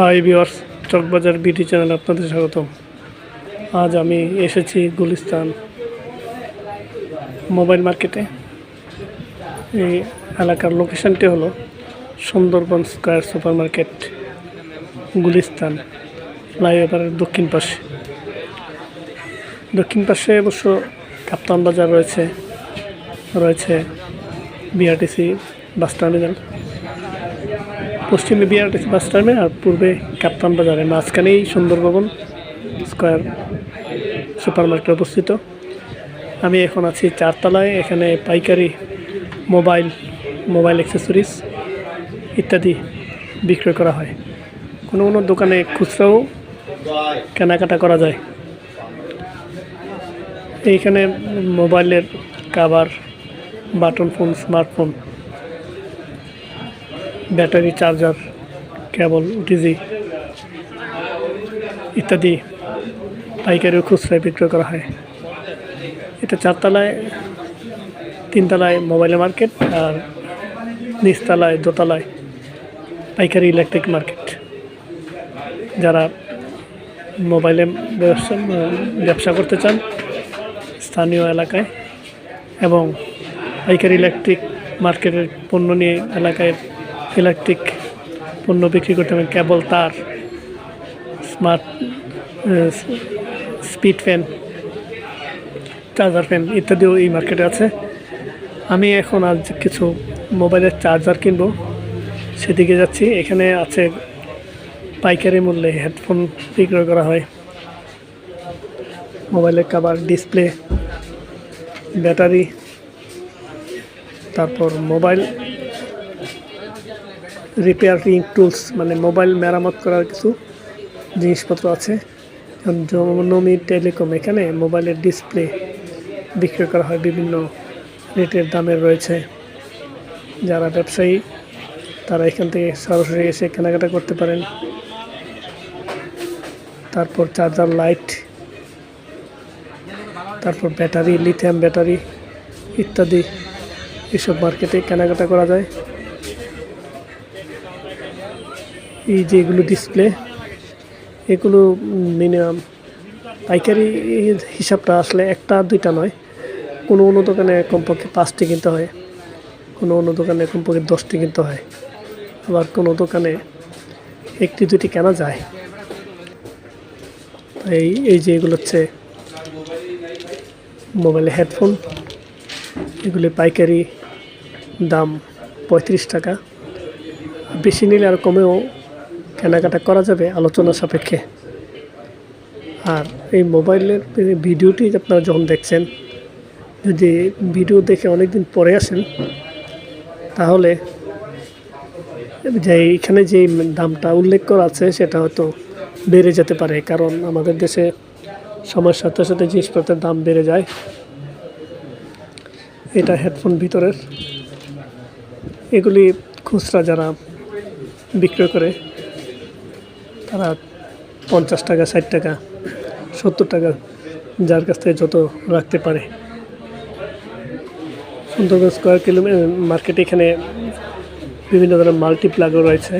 High viewers Chawkbazar বিটি channel আপনাদের স্বাগতম। আজ আমি এসেছি গুলিস্তান মোবাইল মার্কেটে। এই এলাকার লোকেশনটি হলো Sundarban square super market Gulistan, ফ্লাইওভারের দক্ষিণ পাশে। দক্ষিণ পাশে অবশ্য কাপ্তান বাজার রয়েছে রয়েছে বিআরটিসি বাস টার্মিনাল। পশ্চিমে বিআরটিসি বাস টার্মিনাল আর পূর্বে কাপ্তান বাজারে মাঝখানেই সুন্দরভবন স্কয়ার সুপার মার্কেট অবস্থিত। আমি এখন আছি চারতলায়, এখানে পাইকারি, মোবাইল মোবাইল অ্যাক্সেসরিজ ইত্যাদি বিক্রয় করা হয়। কোনো কোনো দোকানে খুচরাও কেনাকাটা করা যায়। এইখানে মোবাইলের cover button phone smartphone battery charger, cable OTG ইত্যাদি। পাইকারিও খুচরায় বিক্রয় করা হয়। এটা চারতলায়, তিনতলায় মোবাইলের মার্কেট আর নিচতলায়, দোতলায় পাইকারি ইলেকট্রিক মার্কেট যারা মোবাইলে ব্যবসা ব্যবসা করতে চান, স্থানীয় এলাকায় এবং পাইকারি ইলেকট্রিক মার্কেটের পণ্য নিয়ে এলাকায় ইলেকট্রিক পণ্য বিক্রি করতে হবে কেবল তার smart speed fan, charger fan ইত্যাদিও এই মার্কেটে আছে। আমি এখন আজ কিছু মোবাইলের চার্জার কিনবো। সেদিকে যাচ্ছি। এখানে আছে পাইকারি মূল্যে হেডফোন বিক্রয় করা হয়। মোবাইলের কাভার, ডিসপ্লে, ব্যাটারি, তারপর মোবাইল রিপেয়ারিং টুলস মানে মোবাইল মেরামত করার কিছু জিনিসপত্র আছে। যেমন টেলিকম এখানে মোবাইলের ডিসপ্লে বিক্রি করা হয়, বিভিন্ন রেটের দামের রয়েছে। যারা ব্যবসায়ী, তারা এখান থেকে সরাসরি এসে কেনাকাটা করতে পারেন। তারপর চার্জার লাইট তারপর ব্যাটারি লিথিয়াম ব্যাটারি ইত্যাদি এসব মার্কেটে কেনাকাটা করা যায়। এই যে এগুলো ডিসপ্লে এগুলো মিনিমাম পাইকারি হিসাবটা আসলে একটা দুইটা নয়। কোনো কোনো দোকানে কমপক্ষে পাঁচটি কিনতে হয়, কোনো কোনো দোকানে কমপক্ষে দশটি কিনতে হয়। আবার কোনো দোকানে একটি দুটি কেনা যায়। এই এই যে এগুলো হচ্ছে মোবাইলে হেডফোন এগুলি পাইকারি দাম পঁয়ত্রিশ টাকা। বেশি নিলে আর কমেও কেনাকাটা করা যাবে আলোচনা সাপেক্ষে। আর এই মোবাইলের ভিডিওটি আপনারা যখন দেখছেন, যদি ভিডিও দেখে অনেক দিন পরে আসেন, তাহলে যে এখানে যে দামটা উল্লেখ করা আছে, সেটা হয়তো বেড়ে যেতে পারে। কারণ আমাদের দেশে সময়ের সাথে সাথে জিনিসপত্রের দাম বেড়ে যায়। এটা হেডফোন ভিতরের। এগুলি খুচরা যারা বিক্রয় করে তারা পঞ্চাশ টাকা, ষাট টাকা, সত্তর টাকা, যার কাছ থেকে যত রাখতে পারে। সুন্দরবন স্কোয়ার কিলোমিটার মার্কেটে এখানে বিভিন্ন ধরনের মাল্টিপ্লাগও রয়েছে।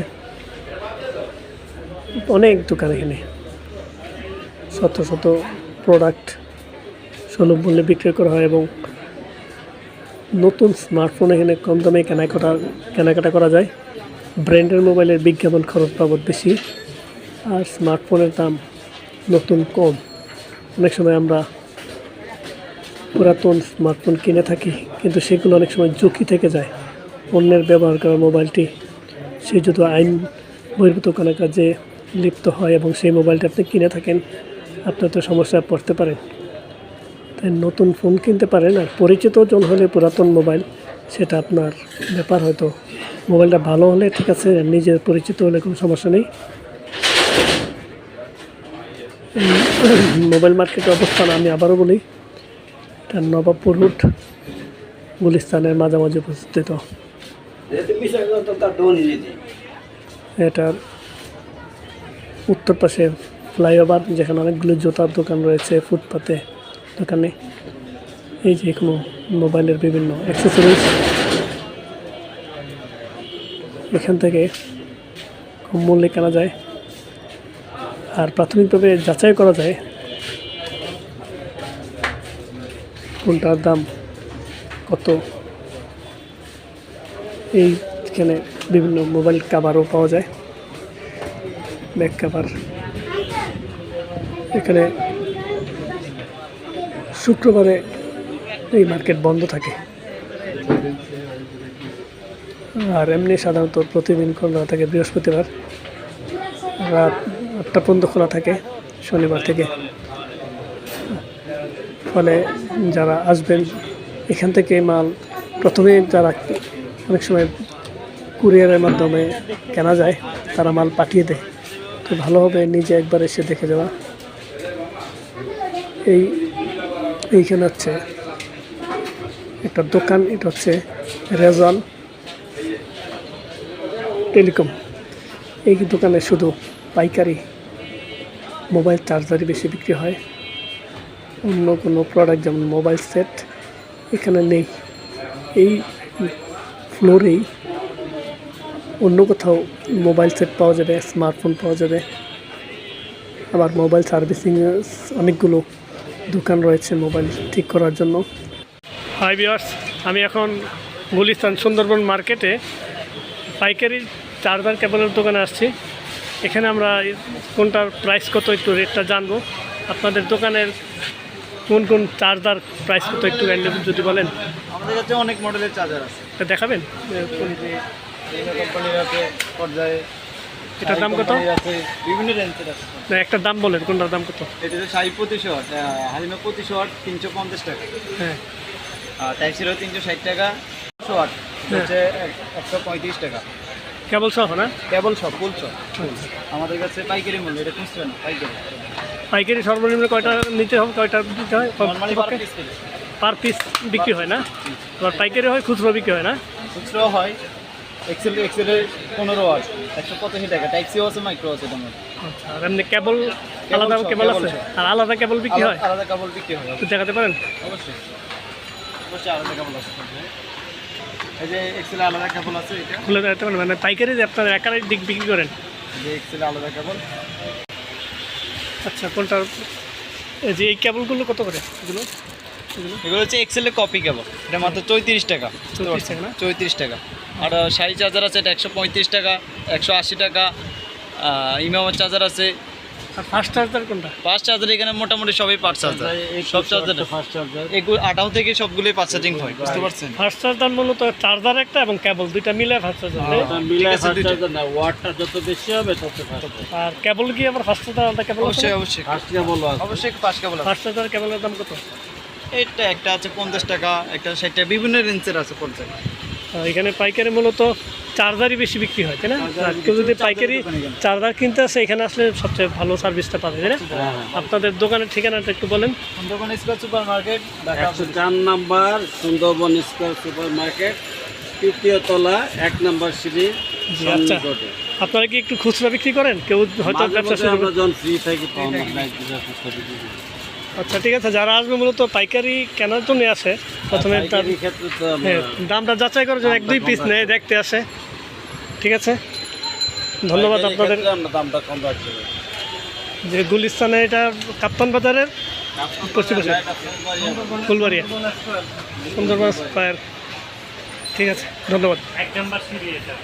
অনেক দোকান এখানে। শত শত প্রোডাক্ট সুলভ মূল্যে বিক্রি করা হয় এবং নতুন স্মার্টফোন এখানে কম দামে কেনাকাটা কেনাকাটা করা যায়। ব্র্যান্ডের মোবাইলের বিজ্ঞাপন খরচ বাবদ বেশি। আর স্মার্টফোনের দাম নতুন কম। অনেক সময় আমরা পুরাতন স্মার্টফোন কিনে থাকি, কিন্তু সেগুলো অনেক সময় ঝুঁকি থেকে যায়। অন্যের ব্যবহার করা মোবাইলটি, সে যদি আইন বহির্ভূত কোনো কাজে লিপ্ত হয় এবং সেই মোবাইলটা আপনি কিনে থাকেন আপনার তো সমস্যায় পড়তে পারেন। তাই নতুন ফোন কিনতে পারেন আর পরিচিত জন হলে পুরাতন মোবাইল, সেটা আপনার ব্যাপার হয়তো। মোবাইলটা ভালো হলে ঠিক আছে নিজের পরিচিত হলে কোনো সমস্যা নেই। মোবাইল মার্কেটের অবস্থান আমি আবারও বলি, এটা নবাবপুর রুট, গুলিস্তানের মাঝামাঝি অবস্থিত। এটার উত্তর পাশে ফ্লাইওভার, যেখানে অনেকগুলো জুতার দোকান রয়েছে, ফুটপাতে, দোকানে। এই যে কোনো মোবাইলের বিভিন্ন অ্যাক্সেসরিজ এখান থেকে কম মূল্যে কেনা যায়। আর প্রাথমিকভাবে যাচাই করা যায় কোনটার দাম কত। এইখানে বিভিন্ন মোবাইল কাভারও পাওয়া যায়। ব্যাক কাভার এখানে শুক্রবারে এই মার্কেট বন্ধ থাকে। আর এমনি সাধারণত প্রতিদিন খোলা থাকে বৃহস্পতিবার রাত আটটা পর্যন্ত খোলা থাকে শনিবার থেকে। ফলে যারা আসবেন, এখান থেকে মাল প্রথমে যারা অনেক সময় কুরিয়ারের মাধ্যমে কেনা যায়, তারা মাল পাঠিয়ে দেয়। তো ভালো হবে নিজে একবার এসে দেখে যাওয়া। এই, এইখানে হচ্ছে একটা দোকান, এটা হচ্ছে রেজাল টেলিকম। এই দোকানে শুধু পাইকারি মোবাইল চার্জারই বেশি বিক্রি হয়। অন্য কোনো প্রোডাক্ট যেমন মোবাইল সেট এখানে নেই। এই ফ্লোরেই অন্য কোথাও মোবাইল সেট পাওয়া যাবে স্মার্টফোন পাওয়া যাবে। আবার মোবাইল সার্ভিসিং অনেকগুলো দোকান রয়েছে মোবাইল ঠিক করার জন্য। হাই বিয়ার্স আমি এখন গুলিস্তান সুন্দরবন মার্কেটে পাইকারি চার্জার কেবলের দোকানে আসছি। এখানে আমরা কোনটার প্রাইস কত একটু রেটটা জানব। আপনাদের দোকানের কোন কোন চার্জার প্রাইস কত একটু যদি বলেন। আমাদের কাছে অনেক মডেলের চার্জার আছে। দেখাবেন? পর্যায়ে এটার দাম কত? বিভিন্ন রেঞ্জের আছে। না একটা দাম বলেন কোনটার দাম কত? এটা হচ্ছে সাড়ে পঁচিশ ওয়াট হালিমা পঁচিশ ওয়াট তিনশো পঞ্চাশ টাকা। হ্যাঁ। টাইপ জিরো তিনশো ষাট টাকা একশো ওয়াট এটা হচ্ছে এক- একশো পঁয়ত্রিশ টাকা। কেবল সহ না? কেবল সব ফুল সব আমাদের কাছে পাইকারি মূল্য এটা খুচরো না পাইকারি। পাইকারি সর্বনিম্ন কয়টা নিতে হবে কয়টা দিতে হয়? পার পিস বিক্রি হয় না? আবার পাইকারি হয় খুচরো বিক্রি হয় না? খুচরো হয় এক্সেল এক্সেলের পনেরো ওয়াট একশো পঁচাশি টাকা। টাইপ সিও আছে মাইক্রো আছে তোমার আচ্ছা আর এমনি কেবল আলাদা কেবল আছে? আর আলাদা কেবল বিক্রি হয়? আলাদা কেবল বিক্রি হয়। দেখাতে পারেন? অবশ্যই। অবশ্যই আলাদা কেবল আছে। এই যে এক্সেলে আলাদা কেবল আছে এটা। খুলে পারেন মানে পাইকারি আপনার দিক বিক্রি করেন। যে এক্সেলে আলাদা কেবল আচ্ছা কোনটা? এই যে এই কেবলগুলো কত করে? এগুলো? এগুলো? হচ্ছে এক্সেলের কপি কেবল এটা মাত্র চৌত্রিশ টাকা। 34 টাকা চৌত্রিশ টাকা। আর শাড়ি চার্জার আছে এটা একশো পঁয়ত্রিশ টাকা একশো আশি টাকা ইমামের চার্জার আছে আর ফাস্ট চার্জার কোনটা? পাঁচ চার্জার এখানে মোটামুটি সবই পাঁচ চার্জার সব চার্জার ফার্স্ট চার্জার এগুলো আঠারো থেকে সবগুলোই পাঁচ চার্জিং হয় বুঝতে পারছেন? ফাস্ট চার্জার মূলত চার্জার একটা এবং কেবল দুইটা মিলে ফাস্ট চার্জার আছে চার্জার না ওয়াটটা যত বেশি হবে তত আর কেবল কি আবার ফাস্ট চার্জার আলাদা কেবল অবশ্যই কেবল আছে। অবশ্যই পাঁচ কেবল ফাস্ট চার্জার কেবলের দাম কত? এটা একটা আছে পঞ্চাশ টাকা একটা ষাট টাকা বিভিন্ন রেঞ্জের আছে এখানে পাইকারি মূলত চার্জারই বেশি বিক্রি হয় তাই না? কেউ যদি পাইকারি চার্জার কিনতে আসে এখানে আসলে সবচেয়ে ভালো সার্ভিসটা পাবে তাই না? হ্যাঁ হ্যাঁ আপনাদের দোকানের ঠিকানাটা একটু বলেন। সুন্দরবন স্কোয়ার সুপার মার্কেট একশো চার number Sundarban square super market তৃতীয় তলা এক নাম্বার সিঁড়ি আচ্ছা। আপনারা কি একটু খুচরা বিক্রি করেন? কেউ হয়তো ব্যবসা শুরু যখন ফ্রি থাকি। আচ্ছা ঠিক আছে যারা আসবে মূলত পাইকারি কেনার জন্য আসে প্রথমে হ্যাঁ দামটা যাচাই করার জন্য এক দুই পিস নেয় দেখতে আসে। ঠিক আছে? ধন্যবাদ আপনাদের। দামটা কম রাখতে যে গুলিস্তানে এটা কাপ্তান বাজারের পশ্চিম ফুলবাড়িয়া। সুন্দরবন স্কোয়ার। ঠিক আছে ধন্যবাদ। এক নাম্বার সিঁড়ি এটা।